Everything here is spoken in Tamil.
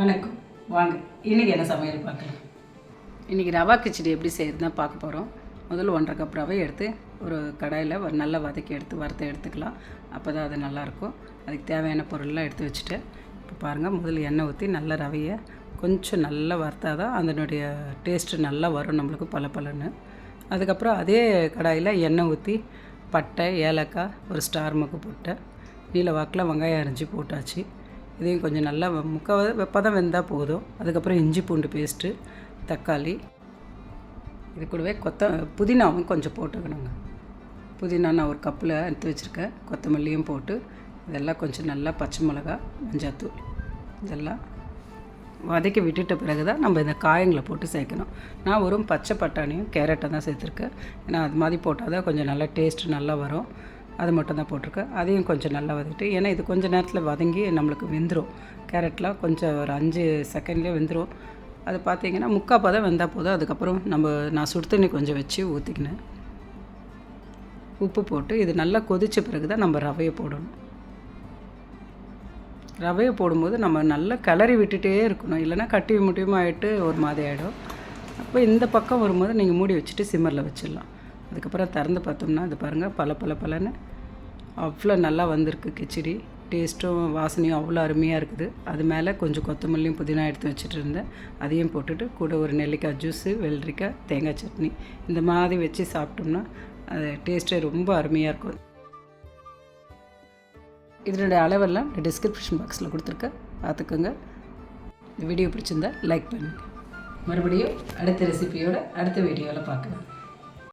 வணக்கம். வாங்க இன்றைக்கி என்ன சமையல் பார்க்கலாம்? இன்றைக்கி ரவா கிச்சடி எப்படி செய்யறதுனா பார்க்க போகிறோம் முதல்ல ஒன்றரை கப் ரவை எடுத்து ஒரு கடாயில் ஒரு நல்லா வதக்கி எடுத்து வறுத்து எடுத்துக்கலாம். அப்போ தான் அது நல்லாயிருக்கும் அதுக்கு தேவையான பொருள்லாம் எடுத்து வச்சுட்டு இப்போ பாருங்கள் முதல்ல எண்ணெய் ஊற்றி நல்ல ரவையை கொஞ்சம் நல்லா வறுத்தா தான் அதனுடைய டேஸ்ட்டு நல்லா வரும் நம்மளுக்கு பல பலன்னு அதுக்கப்புறம் அதே கடாயில் எண்ணெய் ஊற்றி பட்டை ஏலக்காய் ஒரு ஸ்டார் மக்கு போட்டேன் நீல வாக்கில் வெங்காயம் அரிஞ்சு போட்டாச்சு. இதையும் கொஞ்சம் நல்லா முக்கால் வெப்பதம் வெந்தால் போதும். அதுக்கப்புறம் இஞ்சி பூண்டு பேஸ்ட்டு தக்காளி இது கூடவே கொத்த புதினாவும் கொஞ்சம் போட்டுக்கணுங்க. புதினா நான் ஒரு கப்பில் எடுத்து வச்சுருக்கேன். கொத்தமல்லியும் போட்டு இதெல்லாம் கொஞ்சம் நல்லா பச்சை மிளகா மஞ்சாத்தூள் இதெல்லாம் வதக்கி விட்டுட்ட பிறகு தான் நம்ம இந்த காயங்களை போட்டு சேர்க்கணும். நான் ஒரு பச்சை பட்டாணியும் கேரட்டை தான் சேர்த்துருக்கேன். ஏன்னா அது மாதிரி போட்டால் தான் கொஞ்சம் நல்லா டேஸ்ட்டு நல்லா வரும். அது மட்டும் தான் போட்டிருக்கேன் அதையும் கொஞ்சம் நல்லா வதக்கிட்டு ஏன்னா இது கொஞ்சம் நேரத்தில் வதங்கி நம்மளுக்கு வெந்துடும் கேரட்லாம் கொஞ்சம் ஒரு அஞ்சு செகண்ட்லேயே வெந்துடும் அது பார்த்தீங்கன்னா முக்கால் பதம் வெந்தால் போதும். அதுக்கப்புறம் நம்ம நான் சுடு தண்ணி கொஞ்சம் வச்சு ஊற்றிக்கினேன் உப்பு போட்டு இது நல்லா கொதித்த பிறகு தான் நம்ம ரவையை போடணும். ரவையை போடும்போது நம்ம நல்லா கிளறி விட்டுட்டே இருக்கணும். இல்லைன்னா கட்டி முட்டியுமா ஆகிட்டு ஒரு மாதிரி ஆகிடும் அப்போ இந்த பக்கம் வரும்போது நீங்கள் மூடி வச்சுட்டு சிம்மரில் வச்சிடலாம். அதுக்கப்புறம் திறந்து பார்த்தோம்னா அது பாருங்கள் பல பல பலன்னு அவ்வளோ நல்லா வந்திருக்கு கிச்சடி. டேஸ்ட்டும் வாசனையும் அவ்வளோ அருமையாக இருக்குது. அது மேலே கொஞ்சம் கொத்தமல்லியும் புதினா எடுத்து வச்சுட்டு இருந்தேன். அதையும் போட்டுட்டு கூட ஒரு நெல்லிக்காய் ஜூஸு வெள்ளரிக்காய் தேங்காய் சட்னி இந்த மாதிரி வச்சு சாப்பிட்டோம்னா அது டேஸ்ட்டே ரொம்ப அருமையாக இருக்கும். இதனுடைய அளவெல்லாம் டிஸ்கிரிப்ஷன் பாக்ஸில் கொடுத்துருக்கேன். பார்த்துக்கோங்க. இந்த வீடியோ பிடிச்சிருந்தா லைக் பண்ணுங்கள் மறுபடியும் அடுத்த ரெசிபியோட அடுத்த வீடியோவில் பார்க்கலாம்.